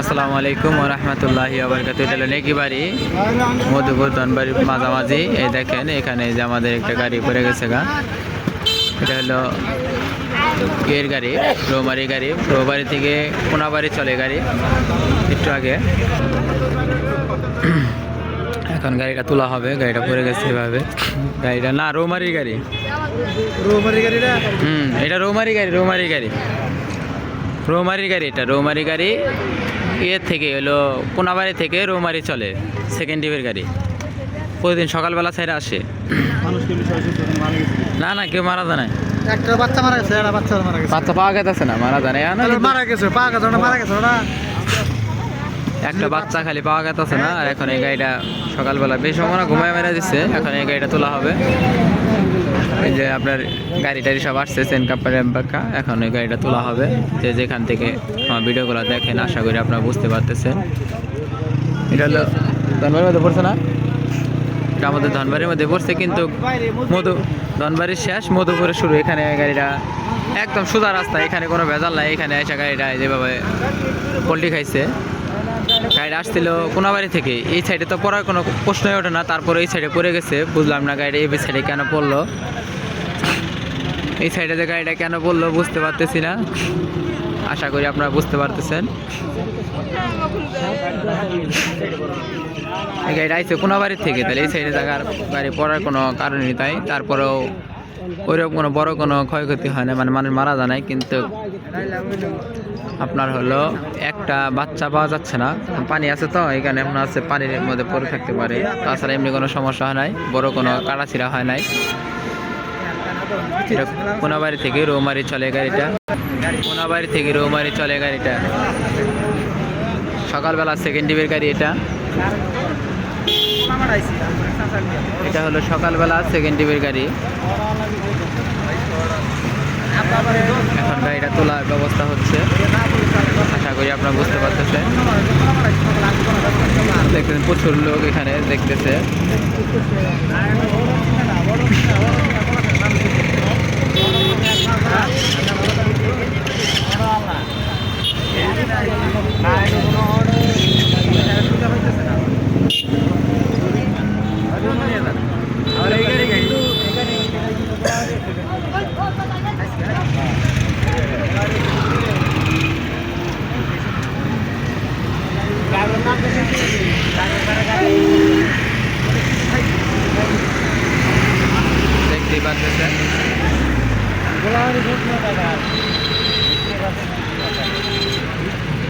আসসালামু আলাইকুম রহমতুল্লাহি আবরকাত এটা হলো নেকি বাড়ি মধুপুর ধনবাড়ির মাঝামাঝি। এই দেখেন এখানে যে আমাদের একটা গাড়ি পড়ে গেছে গা। এটা হলো এর গাড়ি রোমারি গাড়ি। রৌমারি থেকে কোনাবাড়ি চলে গাড়ি একটু আগে। এখন গাড়িটা তোলা হবে গাড়িটা পড়ে গেছে এভাবে। গাড়িটা না রোমারি গাড়ি। রোমারি গাড়িটা? হুম এটা রোমারি গাড়ি রৌমারি গাড়ি। রৌমারি গাড়ি এটা রৌমারি গাড়ি ইয়ের থেকে হলো কোনাবাড়ি থেকে রৌমারি চলে সেকেন্ড ডিভের গাড়ি। প্রতিদিন সকালবেলা সাইডে আসে। না না কেউ মারা যায় না একটা বাচ্চা মারা গেছে একটা বাচ্চা মারা গেছে। বাচ্চা পাওয়া গেছে না মারা যায় না মারা গেছে পা গেছে ওটা মারা গেছে ওটা একটা বাচ্চা খালি পাওয়া গেছে না আর এখন এই গাড়িটা সকালবেলা বেশ সময় ঘুমায় মেরে দিচ্ছে এখন এই গাড়িটা তোলা হবে। এই যে আপনার গাড়ি টাড়ি সব আসছে, সেন কাপ্পার এম্পাক্কা এখন ওই গাড়িটা তোলা হবে। যে যেখান থেকে আমার ভিডিওগুলো দেখেন, আশা করি আপনারা বুঝতে পারতেছেন। এটা হলো ধনবাড়ির মধ্যে পড়ছে না? এটা আমাদের ধনবাড়ির মধ্যে পড়ছে, কিন্তু মধু, ধনবাড়ির শেষ, মধুপুরে শুরু। এখানে গাড়িটা একদম সোজা রাস্তা, এখানে কোনো ভেজাল নাই। এখানে এসে গাড়িটা যেভাবে পোল্ট্রি খাইছে। গাড়িটা আসছিল কোনাবাড়ি থেকে। এই সাইডে তো পড়ার কোনো প্রশ্নই ওঠে না, তারপরে এই সাইডে পড়ে গেছে। বুঝলাম না গাড়িটা এই সাইডে কেন পড়ল। এই সাইডে যে গাড়িটা কেন পড়ল বুঝতে পারতেছি না। আশা করি আপনারা বুঝতে পারতেছেন। এই গাড়িটা আইছে কোনাবাড়ির থেকে, তাহলে এই সাইডে জায়গার গাড়ি পড়ার কোনো কারণই তাই। তারপরেও ওইরকম কোনো বড় কোনো ক্ষয়ক্ষতি হয় না মানে মানুষ মারা যায় কিন্তু আপনার হলো একটা বাচ্চা পাওয়া যাচ্ছে না। পানি আছে তো, এখানে আপনার আছে, পানির মধ্যে পড়ে থাকতে পারে। তাছাড়া এমনি কোনো সমস্যা হয় নাই, বড় কোনো কাটাছিড়া হয় নাই। এটা কোনাবাড়ি থেকে রৌমারি চলে গাড়িটা। কোনাবাড়ি থেকে রৌমারি চলে গাড়িটা। সকালবেলা সেকেন্ড ডিভের গাড়ি এটা। এটা হলো সকালবেলা সেকেন্ড ডিভের গাড়ি। গাড়িটা তোলার ব্যবস্থা হচ্ছে। আশা করি আপনারা বুঝতে পারতেছেন। দেখতেছেন প্রচুর লোক এখানে দেখতেছে। দাদা